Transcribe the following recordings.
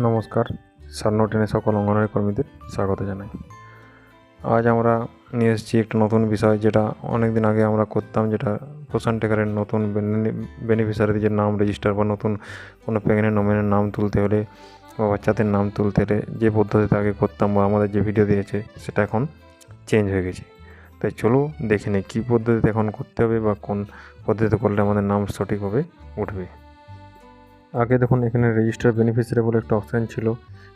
নমস্কার, সান্নো টেনে সকল অঙ্গনওয়াড়ি কর্মীদের স্বাগত জানাই। আজ আমরা নিয়ে এসেছি একটা নতুন বিষয়, যেটা অনেক দিন আগে আমরা করতাম, যেটা পোষণ টেকারের নতুন বেনিফিশিয়ারিদের নাম রেজিস্টার বা নতুন কোনো প্রেগনেন্ট নোমেনের নাম তুলতে হলে বা বাচ্চাদের নাম তুলতে হলে যে পদ্ধতিতে আগে করতাম বা আমাদের যে ভিডিও দিয়েছে, সেটা এখন চেঞ্জ হয়ে গেছে। তাই চলো দেখে নিই, কী পদ্ধতিতে এখন করতে হবে বা কোন পদ্ধতিতে করলে আমাদের নাম সঠিকভাবে উঠবে। আগে দেখুন, এখানে রেজিস্টার বেনিফিশিয়ারি বলে একটা অপশান ছিল।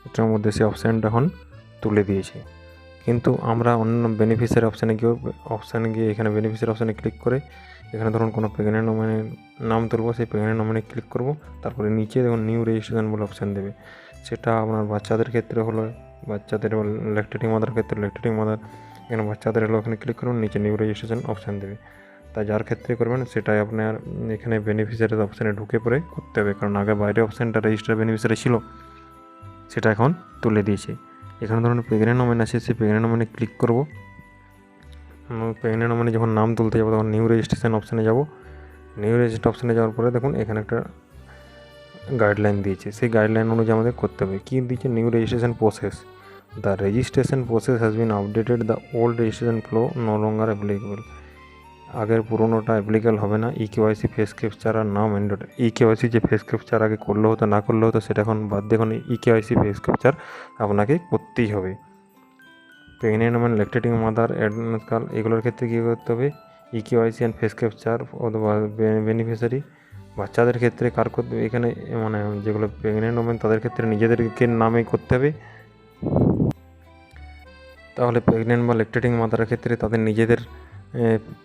এটার মধ্যে সেই অপশানটা এখন তুলে দিয়েছে। কিন্তু আমরা অন্য বেনিফিশিয়ারি অপশানে গিয়ে অপশানে গিয়ে এখানে বেনিফিশিয়ারি অপশানে ক্লিক করে, এখানে ধরুন কোনো প্রেগনেন্ট নমিনের নাম তুলবো, সেই প্রেগনেন্ট নমিনে ক্লিক করব, তারপরে নিচে দেখুন নিউ রেজিস্ট্রেশন বলে অপশান দেবে। সেটা আপনার বাচ্চাদের ক্ষেত্রে হলো, বাচ্চাদের ল্যাকটেটিং মাদার ক্ষেত্রে ল্যাকটেটিং মাদার এখানে বাচ্চাদের হলো ওখানে ক্লিক করুন, নিচে নিউ রেজিস্ট্রেশন অপশান দেবে। তাই যার ক্ষেত্রে করবেন সেটাই আপনার এখানে বেনিফিশিয়ারির অপশানে ঢুকে পড়ে করতে হবে। কারণ আগে বাইরে অপশানটা রেজিস্টার বেনিফিশিয়ারি ছিল, সেটা এখন তুলে দিয়েছে। এখানে ধরুন প্রেগনেন্ট নমিন আছে সেই প্রেগনেন্ট নমিনে ক্লিক করব। প্রেগনেন্ট নমিনে যখন নাম তুলতে যাব, তখন নিউ রেজিস্ট্রেশন অপশানে যাব। নিউ রেজিস্টার অপশানে যাওয়ার পরে দেখুন এখানে একটা গাইডলাইন দিয়েছে। সেই গাইডলাইন অনুযায়ী আমাদের করতে হবে। কী দিয়েছে? New registration process the registration process has been updated the old registration flow no longer applicable আগের পুরোনোটা অ্যাপ্লিকেবল হবে না। ই কেওয়াইসি ফেস ক্যাপচার আর নাও ম্যান্ডেট ই কেওয়াইসি যে ফেস ক্যাপচার আগে করলে হতো, না করলে হতো, সেটা এখন বাদ দিয়ে এখন ই কেওয়াইসি ফেস ক্যাপচার আপনাকে করতেই হবে। প্রেগনেন্ট মানে ল্যাকটেটিং মাদার অ্যাডমিকাল এগুলোর ক্ষেত্রে কী করতে হবে? E KYC and face capture অথবা বেনিফিশিয়ারি বাচ্চাদের ক্ষেত্রে কার করতে এখানে মানে যেগুলো প্রেগনেন্ট হবেন তাদের ক্ষেত্রে নিজেদেরকে নামে করতে হবে। তাহলে প্রেগনেন্ট বা ল্যাকটেটিং মাদারের ক্ষেত্রে তাদের নিজেদের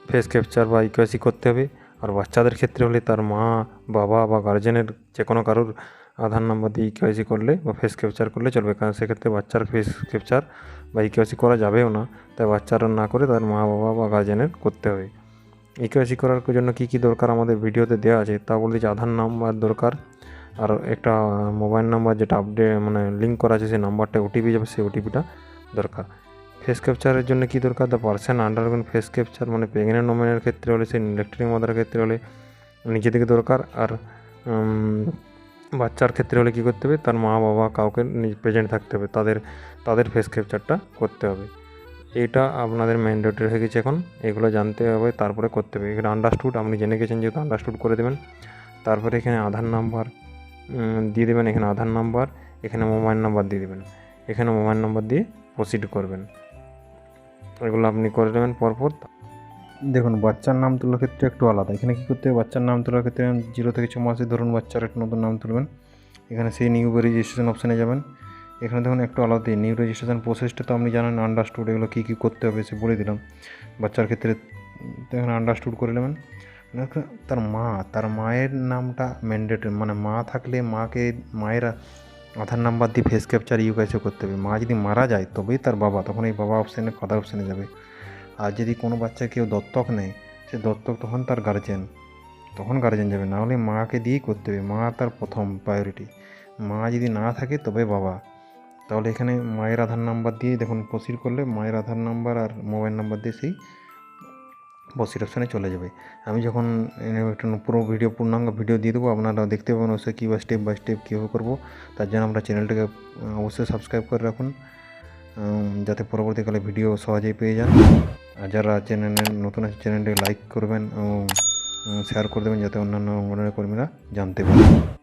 ফেস ক্যাপচার বা ইকুয়াসি করতে হবে। আর বাচ্চাদের ক্ষেত্রে হলে তার মা, বাবা বা গার্জেনের যে কোনো কারোর আধার নাম্বার দিয়ে ইকুয়াসি করলে বা ফেস ক্যাপচার করলে চলবে। কারণ সেক্ষেত্রে বাচ্চার ফেস ক্যাপচার বা ইকুয়াসি করা যাবেও না। তাই বাচ্চারা না করে তার মা, বাবা বা গার্জেনের করতে হবে। ইকুয়াসি করার জন্য কী কী দরকার আমাদের ভিডিওতে দেওয়া আছে, তা বলতে যে আধার নাম্বার দরকার। আর একটা মোবাইল নাম্বার যেটা আপডেট মানে লিঙ্ক করা আছে, সেই নাম্বারটা ওটিপি যাবে, সেই ওটিপিটা দরকার। ফেস ক্যাপচারের জন্য কী দরকার? The person undergone face capture মানে প্রেগনেন্ট ওমেনের ক্ষেত্রে হলে সেই ইলেকট্রিক মাদার ক্ষেত্রে হলে নিজে থেকে দরকার। আর বাচ্চার ক্ষেত্রে হলে কী করতে হবে? তার মা, বাবা কাউকে প্রেজেন্ট থাকতে হবে। তাদের তাদের ফেস ক্যাপচারটা করতে হবে। এটা আপনাদের ম্যান্ডেটরি হয়ে গেছে এখন। এগুলো জানতে হবে, তারপরে করতে হবে। এখানে আন্ডারস্টুড আপনি জেনে গেছেন যেহেতু আন্ডারস্টুড করে দেবেন। তারপরে এখানে আধার নাম্বার দিয়ে দেবেন। এখানে আধার নাম্বার এখানে মোবাইল নাম্বার দিয়ে দেবেন। এখানে মোবাইল নাম্বার দিয়ে প্রসিড করবেন। এগুলো আপনি করে নেবেন পরপর। দেখুন, বাচ্চার নাম তোলার ক্ষেত্রে একটু আলাদা। এখানে কী করতে হবে? বাচ্চার নাম তোলার ক্ষেত্রে জিরো থেকে ছ মাসে ধরুন বাচ্চার একটা নতুন নাম তুলবেন। এখানে সেই নিউ রেজিস্ট্রেশন অপশানে যাবেন। এখানে দেখুন একটু আলাদাই নিউ রেজিস্ট্রেশন প্রসেসটা তো আপনি জানেন আন্ডারস্টুড এগুলো কী কী করতে হবে সে বলে দিলাম। বাচ্চার ক্ষেত্রে এখানে আন্ডারস্টুড করে নেবেন। তার মা, তার মায়ের নামটা ম্যান্ডেটরি মানে মা থাকলে মাকে, মায়ের আধার নাম্বার দিয়ে ফেস ক্যাপচার ইউ ইউকাইসও করতে হবে। মা যদি মারা যায়, তবেই তার বাবা, তখন এই বাবা অপশানে ফাদার অপশানে যাবে। আর যদি কোনো বাচ্চা কেউ দত্তক নেয়, সে দত্তক তখন তার গার্জেন তখন গার্জেন যাবে। না হলে মাকে দিয়েই করতে হবে। মা তার প্রথম প্রায়োরিটি মা যদি না থাকে তবে বাবা। তাহলে এখানে মায়ের আধার নাম্বার দিয়ে দেখুন প্রসিড করলে মায়ের আধার নাম্বার আর মোবাইল নাম্বার দিয়ে সেই প্রসিড অপশানে চলে যাবে। আমি যখন একটা পুরো ভিডিও পূর্ণাঙ্গ ভিডিও দিয়ে দেবো, আপনারা দেখতে পাবেন অবশ্যই কী বা স্টেপ বাই স্টেপ কীভাবে করব। তার জন্য আমরা চ্যানেলটাকে অবশ্যই সাবস্ক্রাইব করে রাখুন যাতে পরবর্তীকালে ভিডিও সহজেই পেয়ে যান। আর যারা চ্যানেলের নতুন আছে চ্যানেলটাকে লাইক করবেন এবং শেয়ার করে দেবেন, যাতে অন্যান্য অঙ্গনওয়াড়ি কর্মীরা জানতে পারেন